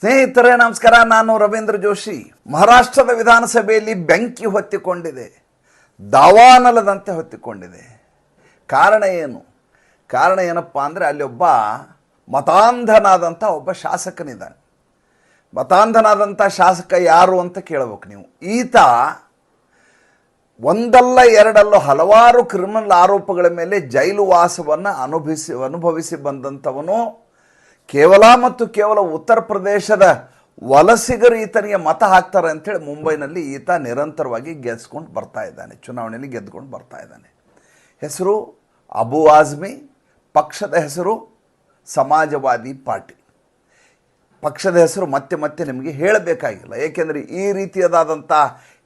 ಸ್ನೇಹಿತರೇ, ನಮಸ್ಕಾರ. ನಾನು ರವೀಂದ್ರ ಜೋಶಿ. ಮಹಾರಾಷ್ಟ್ರದ ವಿಧಾನಸಭೆಯಲ್ಲಿ ಬೆಂಕಿ ಹೊತ್ತಿಕೊಂಡಿದೆ. ದಾವಾನಲದಂತೆ ಹೊತ್ತಿಕೊಂಡಿದೆ. ಕಾರಣ ಏನು? ಕಾರಣ ಏನಪ್ಪ ಅಂದರೆ, ಅಲ್ಲಿ ಒಬ್ಬ ಮತಾಂಧನಾದಂಥ ಒಬ್ಬ ಶಾಸಕನಿದ್ದಾನೆ. ಮತಾಂಧನಾದಂಥ ಶಾಸಕ ಯಾರು ಅಂತ ಕೇಳಬೇಕು ನೀವು. ಈತ ಒಂದಲ್ಲ ಎರಡಲ್ಲ ಹಲವಾರು ಕ್ರಿಮಿನಲ್ ಆರೋಪಗಳ ಮೇಲೆ ಜೈಲು ವಾಸವನ್ನು ಅನುಭವಿಸಿ ಅನುಭವಿಸಿ ಬಂದಂಥವನು ಕೇವಲ ಮತ್ತು ಕೇವಲ ಉತ್ತರ ಪ್ರದೇಶದ ವಲಸಿಗರು ಈತನಿಗೆ ಮತ ಹಾಕ್ತಾರೆ ಅಂತೇಳಿ ಮುಂಬೈನಲ್ಲಿ ಈತ ನಿರಂತರವಾಗಿ ಗೆದ್ಸ್ಕೊಂಡು ಬರ್ತಾ ಇದ್ದಾನೆ, ಚುನಾವಣೆಯಲ್ಲಿ ಗೆದ್ಕೊಂಡು ಬರ್ತಾ ಇದ್ದಾನೆ. ಹೆಸರು ಅಬು ಆಜ್ಮಿ, ಪಕ್ಷದ ಹೆಸರು ಸಮಾಜವಾದಿ ಪಾರ್ಟಿ ಪಕ್ಷದ ಹೆಸರು ಮತ್ತೆ ಮತ್ತೆ ನಿಮಗೆ ಹೇಳಬೇಕಾಗಿಲ್ಲ, ಏಕೆಂದರೆ ಈ ರೀತಿಯದಾದಂಥ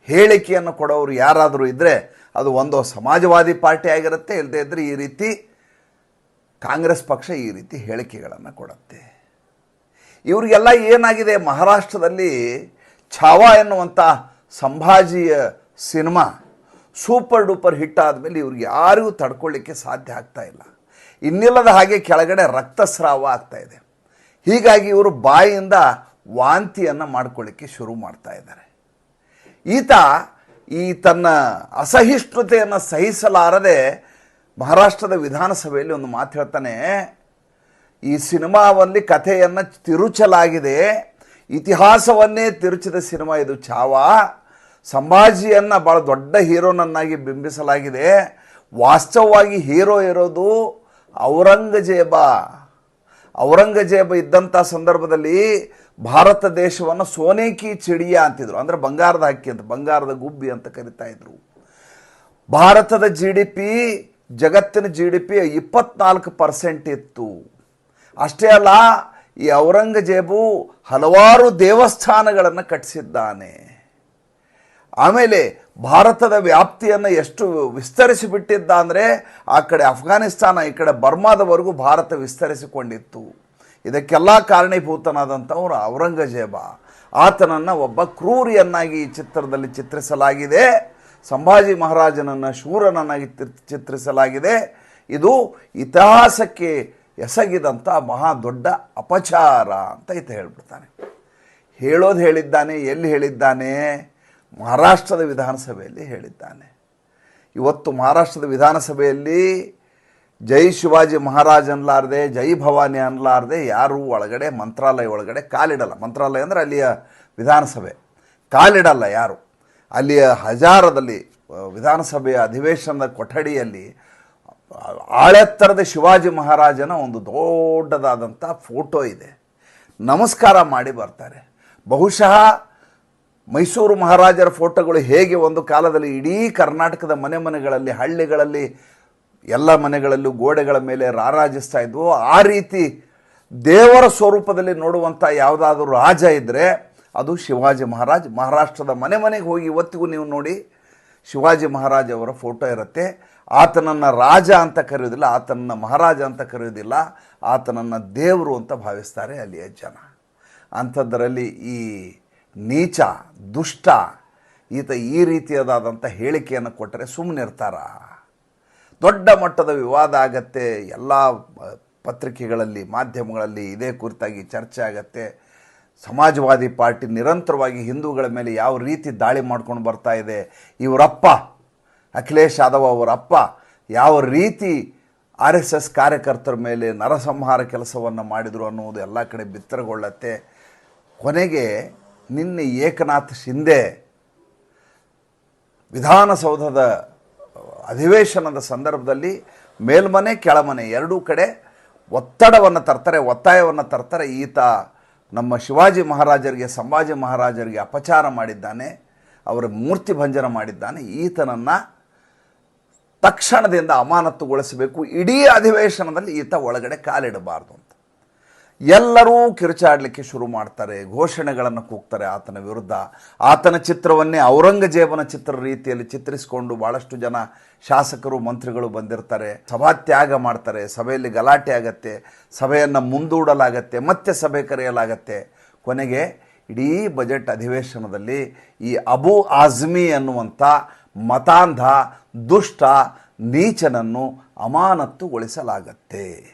ಹೇಳಿಕೆಯನ್ನು ಕೊಡೋರು ಯಾರಾದರೂ ಇದ್ದರೆ ಅದು ಒಂದು ಸಮಾಜವಾದಿ ಪಾರ್ಟಿ ಆಗಿರುತ್ತೆ ಇಲ್ಲದೇ ಇದ್ದರೆ ಈ ರೀತಿ ಕಾಂಗ್ರೆಸ್ ಪಕ್ಷ ಈ ರೀತಿ ಹೇಳಿಕೆಗಳನ್ನು ಕೊಡುತ್ತೆ. ಇವರಿಗೆಲ್ಲ ಏನಾಗಿದೆ? ಮಹಾರಾಷ್ಟ್ರದಲ್ಲಿ ಛಾವಾ ಎನ್ನುವಂಥ ಸಂಭಾಜಿಯ ಸಿನಿಮಾ ಸೂಪರ್ ಡೂಪರ್ ಹಿಟ್ ಆದಮೇಲೆ ಇವ್ರಿಗೆ ಯಾರಿಗೂ ತಡ್ಕೊಳ್ಳಿಕ್ಕೆ ಸಾಧ್ಯ ಆಗ್ತಾ ಇಲ್ಲ. ಇನ್ನಿಲ್ಲದ ಹಾಗೆ ಕೆಳಗಡೆ ರಕ್ತಸ್ರಾವ ಆಗ್ತಾ ಇದೆ. ಹೀಗಾಗಿ ಇವರು ಬಾಯಿಯಿಂದ ವಾಂತಿಯನ್ನು ಮಾಡ್ಕೊಳ್ಳಿಕ್ಕೆ ಶುರು ಮಾಡ್ತಾ ಇದ್ದಾರೆ. ಈತ ಈ ತನ್ನ ಅಸಹಿಷ್ಣುತೆಯನ್ನು ಸಹಿಸಲಾರದೆ ಮಹಾರಾಷ್ಟ್ರದ ವಿಧಾನಸಭೆಯಲ್ಲಿ ಒಂದು ಮಾತು ಹೇಳ್ತಾನೆ, ಈ ಸಿನಿಮಾವಲ್ಲಿ ಕಥೆಯನ್ನು ತಿರುಚಲಾಗಿದೆ, ಇತಿಹಾಸವನ್ನೇ ತಿರುಚಿದ ಸಿನಿಮಾ ಇದು ಚಾವಾ, ಸಂಭಾಜಿಯನ್ನು ಭಾಳ ದೊಡ್ಡ ಹೀರೋನನ್ನಾಗಿ ಬಿಂಬಿಸಲಾಗಿದೆ, ವಾಸ್ತವವಾಗಿ ಹೀರೋ ಇರೋದು ಔರಂಗಜೇಬ. ಔರಂಗಜೇಬ ಇದ್ದಂಥ ಸಂದರ್ಭದಲ್ಲಿ ಭಾರತ ದೇಶವನ್ನು ಸೋನೇಕಿ ಚಿಡಿಯ ಅಂತಿದ್ರು, ಅಂದರೆ ಬಂಗಾರದ ಹಕ್ಕಿ ಅಂತ, ಬಂಗಾರದ ಗುಬ್ಬಿ ಅಂತ ಕರಿತಾ ಇದ್ರು. ಭಾರತದ ಜಿ ಡಿ ಪಿ ಜಗತ್ತಿನ ಜಿ ಡಿ ಪಿ ಇಪ್ಪತ್ನಾಲ್ಕು ಪರ್ಸೆಂಟ್ ಇತ್ತು. ಅಷ್ಟೇ ಅಲ್ಲ, ಈ ಔರಂಗಜೇಬು ಹಲವಾರು ದೇವಸ್ಥಾನಗಳನ್ನು ಕಟ್ಟಿಸಿದ್ದಾನೆ. ಆಮೇಲೆ ಭಾರತದ ವ್ಯಾಪ್ತಿಯನ್ನು ಎಷ್ಟು ವಿಸ್ತರಿಸಿಬಿಟ್ಟಿದ್ದ ಅಂದರೆ ಆ ಕಡೆ ಅಫ್ಘಾನಿಸ್ತಾನ, ಈ ಕಡೆ ಬರ್ಮಾದವರೆಗೂ ಭಾರತ ವಿಸ್ತರಿಸಿಕೊಂಡಿತ್ತು. ಇದಕ್ಕೆಲ್ಲ ಕಾರಣೀಭೂತನಾದಂಥವ್ರು ಔರಂಗಜೇಬ. ಆತನನ್ನು ಒಬ್ಬ ಕ್ರೂರಿಯನ್ನಾಗಿ ಈ ಚಿತ್ರದಲ್ಲಿ ಚಿತ್ರಿಸಲಾಗಿದೆ. ಸಂಭಾಜಿ ಮಹಾರಾಜನನ್ನು ಶೂರನನ್ನಾಗಿ ಚಿತ್ರಿಸಲಾಗಿದೆ. ಇದು ಇತಿಹಾಸಕ್ಕೆ ಎಸಗಿದಂಥ ಮಹಾ ದೊಡ್ಡ ಅಪಚಾರ ಅಂತ ಈತ ಹೇಳ್ಬಿಡ್ತಾನೆ. ಹೇಳೋದು ಹೇಳಿದ್ದಾನೆ, ಎಲ್ಲಿ ಹೇಳಿದ್ದಾನೆ? ಮಹಾರಾಷ್ಟ್ರದ ವಿಧಾನಸಭೆಯಲ್ಲಿ ಹೇಳಿದ್ದಾನೆ. ಇವತ್ತು ಮಹಾರಾಷ್ಟ್ರದ ವಿಧಾನಸಭೆಯಲ್ಲಿ ಜೈ ಶಿವಾಜಿ ಮಹಾರಾಜ್ ಅನ್ಲಾರ್ದೆ, ಜೈ ಭವಾನಿ ಅನ್ಲಾರ್ದೆ ಯಾರೂ ಒಳಗಡೆ, ಮಂತ್ರಾಲಯ ಒಳಗಡೆ ಕಾಲಿಡಲ್ಲ. ಮಂತ್ರಾಲಯ ಅಂದರೆ ಅಲ್ಲಿಯ ವಿಧಾನಸಭೆ. ಕಾಲಿಡಲ್ಲ ಯಾರು. ಅಲ್ಲಿಯ ಹಜಾರದಲ್ಲಿ ವಿಧಾನಸಭೆಯ ಅಧಿವೇಶನದ ಕೊಠಡಿಯಲ್ಲಿ ಆಳೆತ್ತರದ ಶಿವಾಜಿ ಮಹಾರಾಜನ ಒಂದು ದೊಡ್ಡದಾದಂಥ ಫೋಟೋ ಇದೆ. ನಮಸ್ಕಾರ ಮಾಡಿ ಬರ್ತಾರೆ. ಬಹುಶಃ ಮೈಸೂರು ಮಹಾರಾಜರ ಫೋಟೋಗಳು ಹೇಗೆ ಒಂದು ಕಾಲದಲ್ಲಿ ಇಡೀ ಕರ್ನಾಟಕದ ಮನೆ ಮನೆಗಳಲ್ಲಿ, ಹಳ್ಳಿಗಳಲ್ಲಿ, ಎಲ್ಲ ಮನೆಗಳಲ್ಲೂ ಗೋಡೆಗಳ ಮೇಲೆ ರಾರಾಜಿಸ್ತಾ ಇದ್ವು, ಆ ರೀತಿ ದೇವರ ಸ್ವರೂಪದಲ್ಲಿ ನೋಡುವಂಥ ಯಾವುದಾದ್ರೂ ರಾಜ ಇದ್ದರೆ ಅದು ಶಿವಾಜಿ ಮಹಾರಾಜ್. ಮಹಾರಾಷ್ಟ್ರದ ಮನೆ ಮನೆಗೆ ಹೋಗಿ ಇವತ್ತಿಗೂ ನೀವು ನೋಡಿ ಶಿವಾಜಿ ಮಹಾರಾಜ್ ಅವರ ಫೋಟೋ ಇರುತ್ತೆ. ಆತನನ್ನು ರಾಜ ಅಂತ ಕರೆಯೋದಿಲ್ಲ ಆತನನ್ನು ಮಹಾರಾಜ ಅಂತ ಕರೆಯೋದಿಲ್ಲ ಆತನನ್ನು ದೇವರು ಅಂತ ಭಾವಿಸ್ತಾರೆ ಅಲ್ಲಿಯ ಜನ. ಅಂಥದ್ದರಲ್ಲಿ ಈ ನೀಚ, ದುಷ್ಟ ಈತ ಈ ರೀತಿಯದಾದಂಥ ಹೇಳಿಕೆಯನ್ನು ಕೊಟ್ಟರೆ ಸುಮ್ಮನಿರ್ತಾರ ದೊಡ್ಡ ಮಟ್ಟದ ವಿವಾದ ಆಗತ್ತೆ, ಎಲ್ಲ ಪತ್ರಿಕೆಗಳಲ್ಲಿ, ಮಾಧ್ಯಮಗಳಲ್ಲಿ ಇದೇ ಕುರಿತಾಗಿ ಚರ್ಚೆ ಆಗತ್ತೆ. ಸಮಾಜವಾದಿ ಪಾರ್ಟಿ ನಿರಂತರವಾಗಿ ಹಿಂದೂಗಳ ಮೇಲೆ ಯಾವ ರೀತಿ ದಾಳಿ ಮಾಡ್ಕೊಂಡು ಬರ್ತಾ ಇದೆ, ಇವರಪ್ಪ, ಅಖಿಲೇಶ್ ಯಾದವ್ ಅವರಪ್ಪ, ಯಾವ ರೀತಿ ಆರ್ ಎಸ್ ಎಸ್ ಕಾರ್ಯಕರ್ತರ ಮೇಲೆ ನರಸಂಹಾರ ಕೆಲಸವನ್ನು ಮಾಡಿದರು ಅನ್ನುವುದು ಎಲ್ಲ ಕಡೆ ಬಿತ್ತರಗೊಳ್ಳತ್ತೆ. ಕೊನೆಗೆ ನಿನ್ನೆ ಏಕನಾಥ್ ಶಿಂದೆ ವಿಧಾನಸೌಧದ ಅಧಿವೇಶನದ ಸಂದರ್ಭದಲ್ಲಿ ಮೇಲ್ಮನೆ ಕೆಳಮನೆ ಎರಡೂ ಕಡೆ ಒತ್ತಡವನ್ನು ತರ್ತಾರೆ, ಒತ್ತಾಯವನ್ನು ತರ್ತಾರೆ. ಈತ ನಮ್ಮ ಶಿವಾಜಿ ಮಹಾರಾಜರಿಗೆ, ಸಂಭಾಜಿ ಮಹಾರಾಜರಿಗೆ ಅಪಚಾರ ಮಾಡಿದ್ದಾನೆ, ಅವರ ಮೂರ್ತಿ ಭಂಜನ ಮಾಡಿದ್ದಾನೆ. ಈತನನ್ನು ತಕ್ಷಣದಿಂದ ಅಮಾನತುಗೊಳಿಸಬೇಕು ಇಡೀ ಅಧಿವೇಶನದಲ್ಲಿ ಈತ ಒಳಗಡೆ ಕಾಲಿಡಬಾರ್ದು ಅಂತ. ಎಲ್ಲರೂ ಕಿರುಚಾಡಲಿಕ್ಕೆ ಶುರು ಮಾಡ್ತಾರೆ, ಘೋಷಣೆಗಳನ್ನು ಕೂಗ್ತಾರೆ ಆತನ ವಿರುದ್ಧ. ಆತನ ಚಿತ್ರವನ್ನೇ ಔರಂಗಜೇಬನ ಚಿತ್ರ ರೀತಿಯಲ್ಲಿ ಚಿತ್ರಿಸಿಕೊಂಡು ಭಾಳಷ್ಟು ಜನ ಶಾಸಕರು, ಮಂತ್ರಿಗಳು ಬಂದಿರ್ತಾರೆ. ಸಭಾತ್ಯಾಗ ಮಾಡ್ತಾರೆ, ಸಭೆಯಲ್ಲಿ ಗಲಾಟೆ ಆಗತ್ತೆ, ಸಭೆಯನ್ನು ಮುಂದೂಡಲಾಗತ್ತೆ, ಮತ್ತೆ ಸಭೆ ಕರೆಯಲಾಗತ್ತೆ. ಕೊನೆಗೆ ಇಡೀ ಬಜೆಟ್ ಅಧಿವೇಶನದಲ್ಲಿ ಈ ಅಬು ಆಜ್ಮಿ ಅನ್ನುವಂಥ ಮತಾಂಧ, ದುಷ್ಟ, ನೀಚನನ್ನು ಅಮಾನತ್ತುಗೊಳಿಸಲಾಗತ್ತೆ.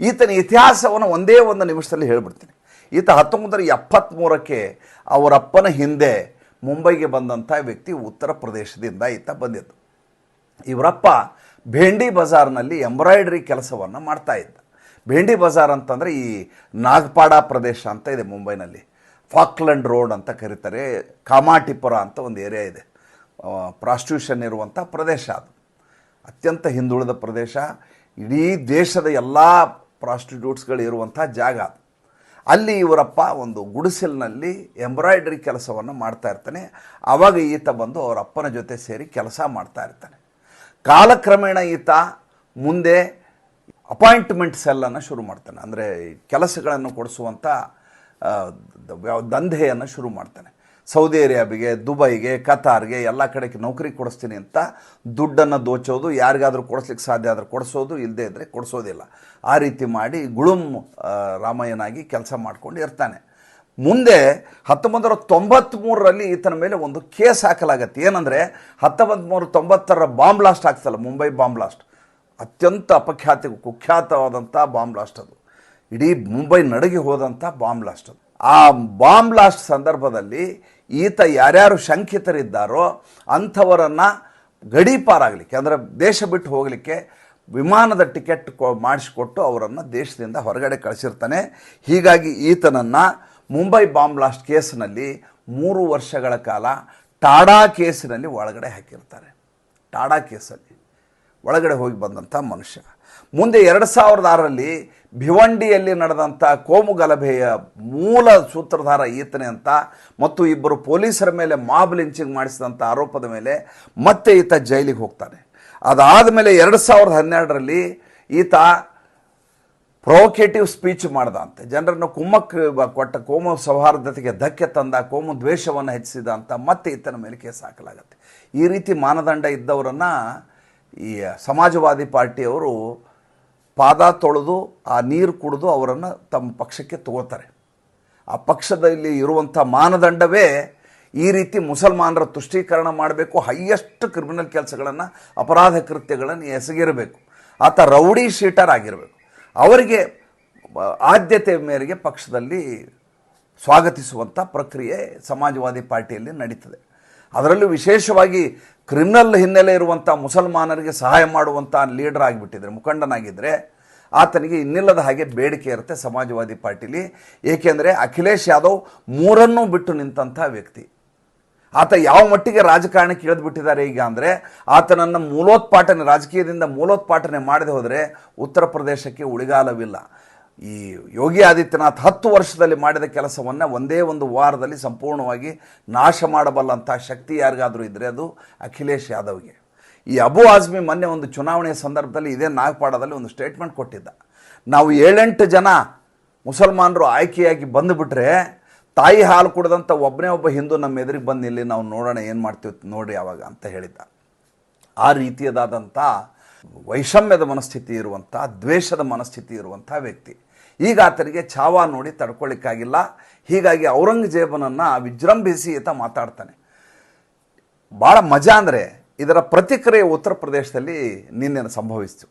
ಈತನ ಇತಿಹಾಸವನ್ನು ಒಂದೇ ಒಂದು ನಿಮಿಷದಲ್ಲಿ ಹೇಳಿಬಿಡ್ತೀನಿ. ಈತ ಹತ್ತೊಂಬತ್ತರ ಎಪ್ಪತ್ತ್ಮೂರಕ್ಕೆ ಅವರಪ್ಪನ ಹಿಂದೆ ಮುಂಬೈಗೆ ಬಂದಂಥ ವ್ಯಕ್ತಿ ಉತ್ತರ ಪ್ರದೇಶದಿಂದ ಈತ ಬಂದಿದ್ದು. ಇವರಪ್ಪ ಭೇಂಡಿ ಬಜಾರ್ನಲ್ಲಿ ಎಂಬ್ರಾಯ್ಡ್ರಿ ಕೆಲಸವನ್ನು ಮಾಡ್ತಾ ಇದ್ದ. ಭೇಂಡಿ ಬಜಾರ್ ಅಂತಂದರೆ ಈ ನಾಗಪಾಡ ಪ್ರದೇಶ ಅಂತ ಇದೆ ಮುಂಬೈನಲ್ಲಿ. ಫಾಕ್ಲೆಂಡ್ ರೋಡ್ ಅಂತ ಕರೀತಾರೆ, ಕಾಮಾಟಿಪುರ ಅಂತ ಒಂದು ಏರಿಯಾ ಇದೆ. ಪ್ರಾಸ್ಟ್ಯೂಷನ್ ಇರುವಂಥ ಪ್ರದೇಶ ಅದು. ಅತ್ಯಂತ ಹಿಂದುಳಿದ ಪ್ರದೇಶ. ಇಡೀ ದೇಶದ ಎಲ್ಲ ಪ್ರಾಸ್ಟಿಟ್ಯೂಟ್ಸ್ಗಳು ಇರುವಂಥ ಜಾಗ. ಅಲ್ಲಿ ಇವರಪ್ಪ ಒಂದು ಗುಡಿಸಲಿನಲ್ಲಿ ಎಂಬ್ರಾಯ್ಡ್ರಿ ಕೆಲಸವನ್ನು ಮಾಡ್ತಾ ಇರ್ತಾನೆ. ಆವಾಗ ಈತ ಬಂದು ಅವರ ಅಪ್ಪನ ಜೊತೆ ಸೇರಿ ಕೆಲಸ ಮಾಡ್ತಾ ಇರ್ತಾನೆ. ಕಾಲಕ್ರಮೇಣ ಈತ ಮುಂದೆ ಅಪಾಯಿಂಟ್ಮೆಂಟ್ ಸೆಲ್ಲನ್ನು ಶುರು ಮಾಡ್ತಾನೆ. ಅಂದರೆ ಕೆಲಸಗಳನ್ನು ಕೊಡಿಸುವಂಥ ದಂಧೆಯನ್ನು ಶುರು ಮಾಡ್ತಾನೆ. ಸೌದಿ ಅರೇಬಿಗೆ, ದುಬೈಗೆ, ಕತಾರ್ಗೆ ಎಲ್ಲ ಕಡೆಗೆ ನೌಕರಿ ಕೊಡಿಸ್ತೀನಿ ಅಂತ ದುಡ್ಡನ್ನು ದೋಚೋದು, ಯಾರಿಗಾದರೂ ಕೊಡಿಸ್ಲಿಕ್ಕೆ ಸಾಧ್ಯ ಆದರೂ ಕೊಡಿಸೋದು ಇಲ್ಲದೇ ಇದ್ದರೆ ಕೊಡಿಸೋದಿಲ್ಲ. ಆ ರೀತಿ ಮಾಡಿ ಗುಳುಮ್ ರಾಮಯ್ಯನಾಗಿ ಕೆಲಸ ಮಾಡ್ಕೊಂಡು ಇರ್ತಾನೆ. ಮುಂದೆ ಹತ್ತೊಂಬತ್ತು ನೂರ ತೊಂಬತ್ತ್ಮೂರರಲ್ಲಿ ಈತನ ಮೇಲೆ ಒಂದು ಕೇಸ್ ಹಾಕಲಾಗತ್ತೆ. ಏನಂದರೆ ಹತ್ತೊಂಬತ್ತು ನೂರ ತೊಂಬತ್ತರ ಬಾಂಬ್ ಬ್ಲಾಸ್ಟ್ ಆಗ್ತಲ್ಲ ಮುಂಬೈ ಬಾಂಬ್ ಬ್ಲಾಸ್ಟ್. ಅತ್ಯಂತ ಅಪಖ್ಯಾತಿ, ಕುಖ್ಯಾತವಾದಂಥ ಬಾಂಬ್ ಬ್ಲಾಸ್ಟ್ ಅದು. ಇಡೀ ಮುಂಬೈ ನಡಗಿ ಹೋದಂಥ ಬಾಂಬ್ ಬ್ಲಾಸ್ಟ್ ಅದು. ಆ ಬಾಂಬ್ ಬ್ಲಾಸ್ಟ್ ಸಂದರ್ಭದಲ್ಲಿ ಈತ ಯಾರ್ಯಾರು ಶಂಕಿತರಿದ್ದಾರೋ ಅಂಥವರನ್ನು ಗಡೀಪಾರಾಗಲಿಕ್ಕೆ, ಅಂದರೆ ದೇಶ ಬಿಟ್ಟು ಹೋಗಲಿಕ್ಕೆ ವಿಮಾನದ ಟಿಕೆಟ್ ಕೊ, ಮಾಡಿಸಿಕೊಟ್ಟು ಅವರನ್ನು ದೇಶದಿಂದ ಹೊರಗಡೆ ಕಳಿಸಿರ್ತಾನೆ. ಹೀಗಾಗಿ ಈತನನ್ನು ಮುಂಬೈ ಬಾಂಬ್ ಬ್ಲಾಸ್ಟ್ ಕೇಸ್ನಲ್ಲಿ ಮೂರು ವರ್ಷಗಳ ಕಾಲ ಟಾಡಾ ಕೇಸಿನಲ್ಲಿ ಒಳಗಡೆ ಹಾಕಿರ್ತಾರೆ. ಟಾಡಾ ಕೇಸಲ್ಲಿ ಒಳಗಡೆ ಹೋಗಿ ಬಂದಂಥ ಮನುಷ್ಯ. ಮುಂದೆ ಎರಡು ಸಾವಿರದ ಆರರಲ್ಲಿ ಭಿವಂಡಿಯಲ್ಲಿ ನಡೆದಂಥ ಕೋಮು ಗಲಭೆಯ ಮೂಲ ಸೂತ್ರಧಾರ ಈತನೇ ಅಂತ, ಮತ್ತು ಇಬ್ಬರು ಪೊಲೀಸರ ಮೇಲೆ ಮಾಬ್ ಲಿಂಚಿಂಗ್ ಮಾಡಿಸಿದಂಥ ಆರೋಪದ ಮೇಲೆ ಮತ್ತೆ ಈತ ಜೈಲಿಗೆ ಹೋಗ್ತಾನೆ. ಅದಾದ ಮೇಲೆ ಎರಡು ಸಾವಿರದ ಹನ್ನೆರಡರಲ್ಲಿ ಈತ ಪ್ರೊವೊಕೇಟಿವ್ ಸ್ಪೀಚ್ ಮಾಡ್ದ ಅಂತೆ ಜನರನ್ನು ಕುಮ್ಮಕ್ಕೆ ಕೊಟ್ಟ ಕೋಮು ಸೌಹಾರ್ದತೆಗೆ ಧಕ್ಕೆ ತಂದ, ಕೋಮು ದ್ವೇಷವನ್ನು ಹೆಚ್ಚಿಸಿದ ಅಂತ ಮತ್ತೆ ಈತನ ಮೇಲೆ ಕೇಸ್ ಹಾಕಲಾಗತ್ತೆ. ಈ ರೀತಿ ಮಾನದಂಡ ಇದ್ದವರನ್ನು ಈ ಸಮಾಜವಾದಿ ಪಾರ್ಟಿಯವರು ಪಾದ ತೊಳೆದು ಆ ನೀರು ಕುಡಿದು ಅವರನ್ನು ತಮ್ಮ ಪಕ್ಷಕ್ಕೆ ತಗೋತಾರೆ ಆ ಪಕ್ಷದಲ್ಲಿ ಇರುವಂಥ ಮಾನದಂಡವೇ ಈ ರೀತಿ ಮುಸಲ್ಮಾನರ ತುಷ್ಟೀಕರಣ ಮಾಡಬೇಕು, ಹೈಯೆಸ್ಟ್ ಕ್ರಿಮಿನಲ್ ಕೆಲಸಗಳನ್ನು, ಅಪರಾಧ ಕೃತ್ಯಗಳನ್ನು ಎಸಗಿರಬೇಕು. ಆತ ರೌಡಿ ಶೀಟರ್ ಆಗಿರಬೇಕು. ಅವರಿಗೆ ಆದ್ಯತೆ ಮೇರೆಗೆ ಪಕ್ಷದಲ್ಲಿ ಸ್ವಾಗತಿಸುವಂಥ ಪ್ರಕ್ರಿಯೆ ಸಮಾಜವಾದಿ ಪಾರ್ಟಿಯಲ್ಲಿ ನಡೀತದೆ. ಅದರಲ್ಲೂ ವಿಶೇಷವಾಗಿ ಕ್ರಿಮಿನಲ್ ಹಿನ್ನೆಲೆ ಇರುವಂಥ ಮುಸಲ್ಮಾನರಿಗೆ ಸಹಾಯ ಮಾಡುವಂಥ ಲೀಡರ್ ಆಗಿಬಿಟ್ಟಿದ್ರೆ ಮುಖಂಡನಾಗಿದ್ದರೆ ಆತನಿಗೆ ಇನ್ನಿಲ್ಲದ ಹಾಗೆ ಬೇಡಿಕೆ ಇರುತ್ತೆ ಸಮಾಜವಾದಿ ಪಾರ್ಟಿಲಿ. ಏಕೆಂದರೆ ಅಖಿಲೇಶ್ ಯಾದವ್ ಮೂರನ್ನೂ ಬಿಟ್ಟು ನಿಂತಹ ವ್ಯಕ್ತಿ. ಆತ ಯಾವ ಮಟ್ಟಿಗೆ ರಾಜಕಾರಣಕ್ಕೆ ಇಳಿದ್ಬಿಟ್ಟಿದ್ದಾರೆ ಈಗ ಅಂದರೆ, ಆತನನ್ನು ಮೂಲೋತ್ಪಾಟನೆ, ರಾಜಕೀಯದಿಂದ ಮೂಲೋತ್ಪಾಟನೆ ಮಾಡದೆ ಹೋದರೆ ಉತ್ತರ ಪ್ರದೇಶಕ್ಕೆ ಉಳಿಗಾಲವಿಲ್ಲ. ಈ ಯೋಗಿ ಆದಿತ್ಯನಾಥ್ ಹತ್ತು ವರ್ಷದಲ್ಲಿ ಮಾಡಿದ ಕೆಲಸವನ್ನು ಒಂದೇ ಒಂದು ವಾರದಲ್ಲಿ ಸಂಪೂರ್ಣವಾಗಿ ನಾಶ ಮಾಡಬಲ್ಲಂಥ ಶಕ್ತಿ ಯಾರಿಗಾದರೂ ಇದ್ದರೆ ಅದು ಅಖಿಲೇಶ್ ಯಾದವ್ಗೆ. ಈ ಅಬು ಆಜ್ಮಿ ಮೊನ್ನೆ ಒಂದು ಚುನಾವಣೆಯ ಸಂದರ್ಭದಲ್ಲಿ ಇದೇ ನಾಗಪಾಡದಲ್ಲಿ ಒಂದು ಸ್ಟೇಟ್ಮೆಂಟ್ ಕೊಟ್ಟಿದ್ದ. ನಾವು ಏಳೆಂಟು ಜನ ಮುಸಲ್ಮಾನರು ಆಯ್ಕೆಯಾಗಿ ಬಂದುಬಿಟ್ರೆ ತಾಯಿ ಹಾಲು ಕುಡಿದಂಥ ಒಬ್ಬನೇ ಒಬ್ಬ ಹಿಂದೂ ನಮ್ಮ ಎದುರಿಗೆ ಬಂದು ಇಲ್ಲಿ ನಾವು ನೋಡೋಣ ಏನು ಮಾಡ್ತೀವಿ ನೋಡಿ ಯಾವಾಗ ಅಂತ ಹೇಳಿದ್ದ. ಆ ರೀತಿಯದಾದಂಥ ವೈಷಮ್ಯದ ಮನಸ್ಥಿತಿ ಇರುವಂಥ ದ್ವೇಷದ ಮನಸ್ಥಿತಿ ಇರುವಂಥ ವ್ಯಕ್ತಿ. ಈಗ ಆತನಿಗೆ ಛಾವ ನೋಡಿ ತಡ್ಕೊಳ್ಳಿಕ್ಕಾಗಿಲ್ಲ ಹೀಗಾಗಿ ಔರಂಗಜೇಬನನ್ನು ವಿಜೃಂಭಿಸಿ ಅಂತ ಮಾತಾಡ್ತಾನೆ. ಭಾಳ ಮಜಾ ಅಂದರೆ ಇದರ ಪ್ರತಿಕ್ರಿಯೆ ಉತ್ತರ ಪ್ರದೇಶದಲ್ಲಿ ನಿನ್ನೆ ಸಂಭವಿಸಿತು.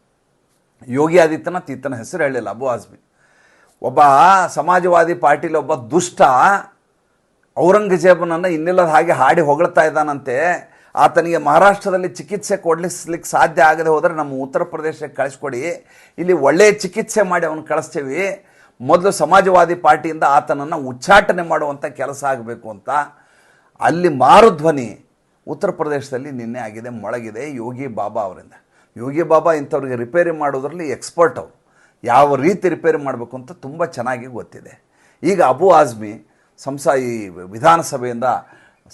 ಯೋಗಿ ಆದಿತ್ಯನಾಥ್ ಈತನ ಹೆಸರು ಹೇಳಿಲ್ಲ ಅಬು ಆಜ್ಮಿ ಒಬ್ಬ ಸಮಾಜವಾದಿ ಪಾರ್ಟೀಲಿ ಒಬ್ಬ ದುಷ್ಟ ಔರಂಗಜೇಬನನ್ನು ಇನ್ನಿಲ್ಲದ ಹಾಗೆ ಹಾಡಿ ಹೊಗಳ್ತಾ ಇದ್ದಾನಂತೆ. ಆತನಿಗೆ ಮಹಾರಾಷ್ಟ್ರದಲ್ಲಿ ಚಿಕಿತ್ಸೆ ಕೊಡಲಿಸ್ಲಿಕ್ಕೆ ಸಾಧ್ಯ ಆಗದೆ ಹೋದರೆ ನಮ್ಮ ಉತ್ತರ ಪ್ರದೇಶಕ್ಕೆ ಕಳಿಸ್ಕೊಡಿ. ಇಲ್ಲಿ ಒಳ್ಳೆಯ ಚಿಕಿತ್ಸೆ ಮಾಡಿ ಅವನು ಕಳಿಸ್ತೀವಿ. ಮೊದಲು ಸಮಾಜವಾದಿ ಪಾರ್ಟಿಯಿಂದ ಆತನನ್ನು ಉಚ್ಚಾಟನೆ ಮಾಡುವಂಥ ಕೆಲಸ ಆಗಬೇಕು ಅಂತ. ಅಲ್ಲಿ ಮಾರುಧ್ವನಿ ಉತ್ತರ ಪ್ರದೇಶದಲ್ಲಿ ನಿನ್ನೆ ಆಗಿದೆ, ಮೊಳಗಿದೆ. ಯೋಗಿ ಬಾಬಾ ಅವರಿಂದ. ಯೋಗಿ ಬಾಬಾ ಇಂಥವ್ರಿಗೆ ರಿಪೇರಿ ಮಾಡೋದ್ರಲ್ಲಿ ಎಕ್ಸ್ಪರ್ಟ್ ಅವರು. ಯಾವ ರೀತಿ ರಿಪೇರಿ ಮಾಡಬೇಕು ಅಂತ ತುಂಬ ಚೆನ್ನಾಗಿ ಗೊತ್ತಿದೆ. ಈಗ ಅಬು ಆಜ್ಮಿ ಸಂಸ ಈ ವಿಧಾನಸಭೆಯಿಂದ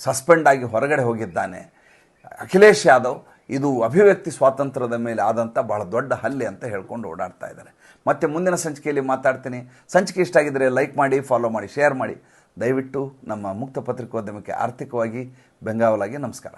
ಸಸ್ಪೆಂಡ್ ಆಗಿ ಹೊರಗಡೆ ಹೋಗಿದ್ದಾನೆ. ಅಖಿಲೇಶ್ ಯಾದವ್ ಇದು ಅಭಿವ್ಯಕ್ತಿ ಸ್ವಾತಂತ್ರ್ಯದ ಮೇಲೆ ಆದಂಥ ಬಹಳ ದೊಡ್ಡ ಹಲ್ಲೆ ಅಂತ ಹೇಳ್ಕೊಂಡು ಓಡಾಡ್ತಾ ಇದ್ದಾರೆ. ಮತ್ತೆ ಮುಂದಿನ ಸಂಚಿಕೆಯಲ್ಲಿ ಮಾತಾಡ್ತೀನಿ. ಸಂಚಿಕೆ ಇಷ್ಟ ಆಗಿದ್ದರೆ ಲೈಕ್ ಮಾಡಿ ಫಾಲೋ ಮಾಡಿ ಶೇರ್ ಮಾಡಿ. ದಯವಿಟ್ಟು ನಮ್ಮ ಮುಕ್ತ ಪತ್ರಿಕೋದ್ಯಮಕ್ಕೆ ಆರ್ಥಿಕವಾಗಿ ಬೆಂಗಾವಲಾಗಿ ನಮಸ್ಕಾರ.